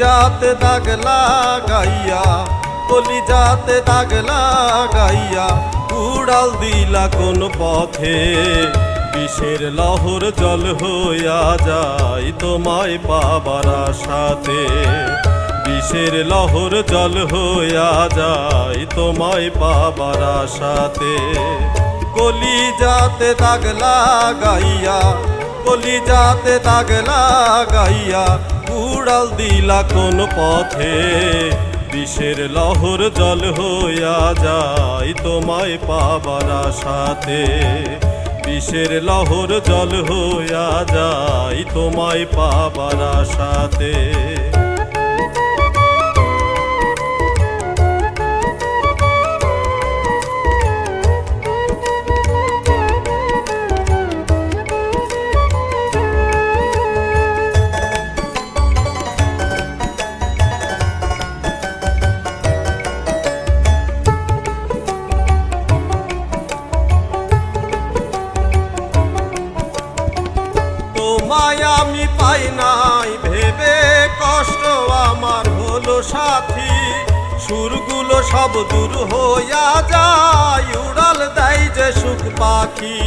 যাতে দাগ লাগাইয়া কলি যাতে দাগ লাগাইয়া উড়াল দিলা কোন পথে। বিষের লহর জল হইয়া যায় তোমায় পাবার আশাতে। বিষের লহর জল হইয়া যায় তোমায় পাবার আশাতে। কলি যাতে দাগ লাগাইয়া কলি যাতে দাগ লাগাইয়া উড়াল দিলা কোন পথে। বিষের লহর জল হইয়া যায় তোমায় পাবার সাথে বিষের লহর জল হইয়া যায় তোমায় পাবার আশাতে। তোমায় আমি পাই নাই। ভেবে কষ্ট আমার হলো সাথী। সুরগুলো সব দূর হইয়া যায়। উড়াল দেয় যে সুখ পাখি।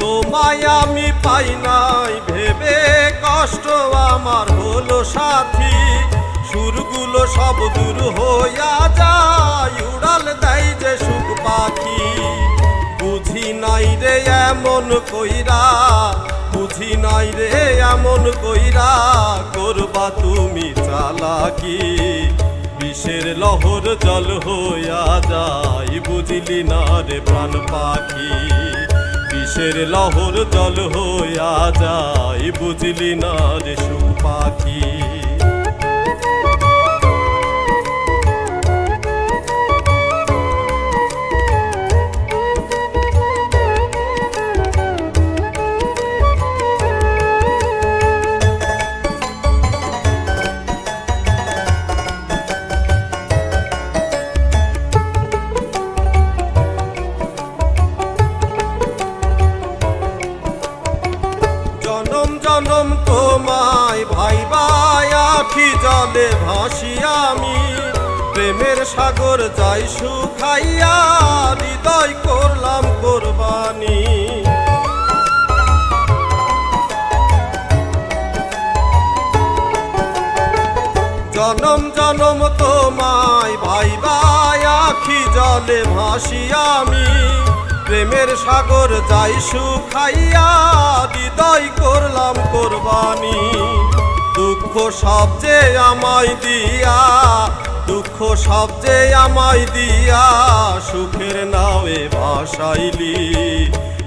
তোমায় আমি পাই নাই। ভেবে কষ্ট আমার হলো সাথী। সুরগুলো সব দূর হইয়া যায়। নাই রে এমন কইরা, বুঝি নাই রে এমন কইরা, করবা তুমি চালাকি। বিষের লহর জল হইয়া যায়, বুঝলি না রে প্রাণ পাখি। বিষের লহর জল হইয়া যায়, বুঝলি না রে সুখ পাখি। জনম তোমায়, ভাই আখি জলে ভাসি আমি। প্রেমের সাগর যাই সুখাইয়া হৃদয় করলাম কোরবানি। জনম জনম তোমায় ভাই আখি জলে ভাসি আমি। প্রেমের সাগর যাই শুখাইয়া হৃদয় করলাম কোরবানি। দুঃখ সব যে আমায় দিয়া, দুঃখ সব যে আমায় দিয়া, সুখের নামে ভাসাইলি।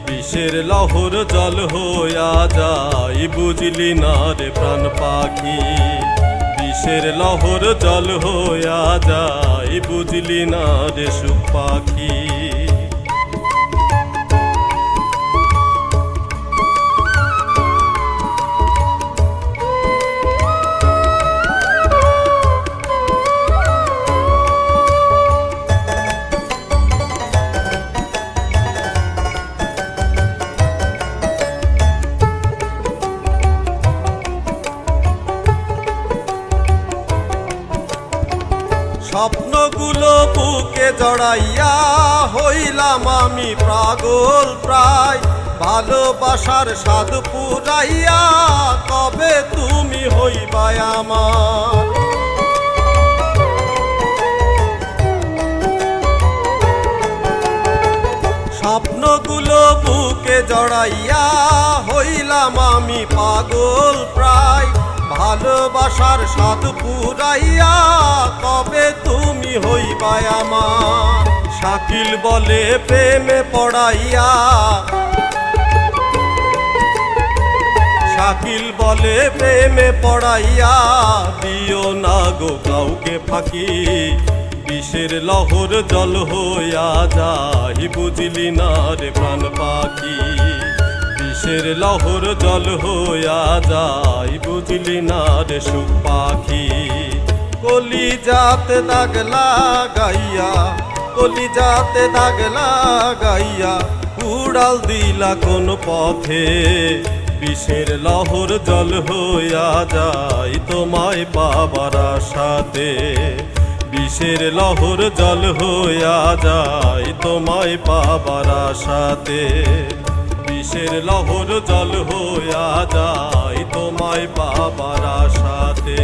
বিষের লহর জল হইয়া যায়, বুঝলি না রে প্রাণ পাখি। বিষের লহর জল হইয়া যাই বুঝলি না রে সুখ পাখি। জড়াইয়া হইলাম আমি পাগল প্রায়। ভালোবাসার স্বাদ পুরাইয়া কবে তুমি হইবাই আমার। স্বপ্নগুলো বুকে জড়াইয়া হইলাম আমি পাগল প্রায়। ভালোবাসার স্বাদ পুরাইয়া কবে তুমি হইবাই আমার। শাকিল বলে, প্রেমে পড়াইয়া। শাকিল বলে, প্রেমে পড়াইয়া। দিও না গো কাউকে ফাঁকি, বিষের লহর জল হইয়া যায়। বুঝলি না রে প্রাণ পাখি। বিষের লহর জল হইয়া যায়, বুঝলি না রে সুখ পাখি কলি যাতে দাগ লাগাইয়া কলি যাতে দাগ লাগাইয়া উড়াল দিলা কোন পথে। বিষের লহর জল হইয়া যায় তোমায় পাবার আশাতে। বিষের লহর জল হইয়া যায় তোমায় পাবার আশাতে। বিষের লহর জল হইয়া যায়? তোমায় পাবার আশাতে